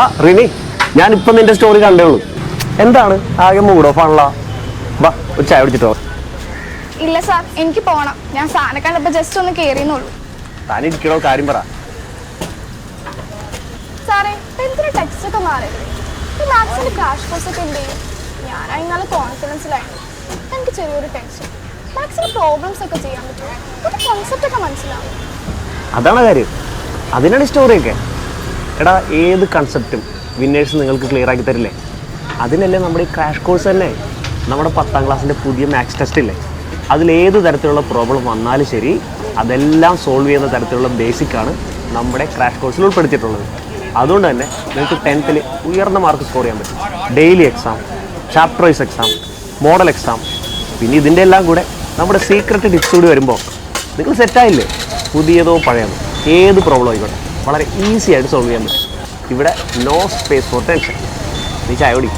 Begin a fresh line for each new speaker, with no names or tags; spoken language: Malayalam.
ആ റിനി ഞാനിപ്പം നിന്റെ സ്റ്റോറി കണ്ടേ ഉള്ളൂ. എന്താണ്? ആകെ മൂഡ് ഓഫ് ആണല്ലോ. ബാ ഒരു ചായ കുടിച്ചിട്ടോ
ഇല്ല സാർ എനിക്ക് പോണം. ഞാൻ സാധനം കണ്ടപ്പോ ജസ്റ്റ് ഒന്ന് കേറിയെന്നുള്ളൂ
താൻ ഇരിക്കണോ? കാര്യം പറ.
സാറേ ടെൻത്തിന് ടെക്സ്റ്റ് ഒക്കെ മാറി. ഈ മാത്സിന്റെ ക്രാഷ് കോഴ്സ് ഒക്കെ എന്ത് ചെയ്യും? ഞാൻ കോൺഫിഡൻസിലായിരുന്നു എനിക്ക് ചെറിയൊരു ടെൻഷൻ പ്രോബ്ലംസ് ഒക്കെ ചെയ്യാൻ ഒരു കോൺസെപ്റ്റ് ഒക്കെ മനസ്സിലാവും.
അതാണ് കാര്യം. അതിനാണ് സ്റ്റോറിയൊക്കെ എടാ ഏത് കൺസെപ്റ്റും വിന്നേഴ്സ് നിങ്ങൾക്ക് ക്ലിയർ ആക്കി തരില്ലേ? അതിനല്ലേ നമ്മുടെ ഈ ക്രാഷ് കോഴ്സ് തന്നെ. നമ്മുടെ പത്താം ക്ലാസ്സിന്റെ പുതിയ മാത്സ് ടെസ്റ്റ് ഇല്ലേ? അതിലേത് തരത്തിലുള്ള പ്രോബ്ലം വന്നാലും ശരി അതെല്ലാം സോൾവ് ചെയ്യുന്ന തരത്തിലുള്ള ബേസിക്കാണ് നമ്മുടെ ക്രാഷ് കോഴ്സിൽ ഉൾപ്പെടുത്തിയിട്ടുള്ളത്. അതുകൊണ്ട് തന്നെ നിങ്ങൾക്ക് ടെൻത്തിൽ ഉയർന്ന മാർക്ക് സ്കോർ ചെയ്യാൻ പറ്റും. Daily exam chapter wise exam model exam പിന്നെ ഇതിന്റെ എല്ലാം കൂടെ നമ്മുടെ സീക്രട്ട് ടിപ്സ് കൂടി വരുമ്പോൾ നിങ്ങൾ സെറ്റായില്ലേ പുതിയതോ പഴയതോ ഏത് പ്രോബ്ലം ആയിക്കോട്ടെ. വളരെ ഈസി ആയിട്ട് സോൾവ് ചെയ്യാൻ പറ്റും. ഇവിടെ നോ സ്പേസ് ഫോർ ടെൻഷൻ നീ ചായ കുടി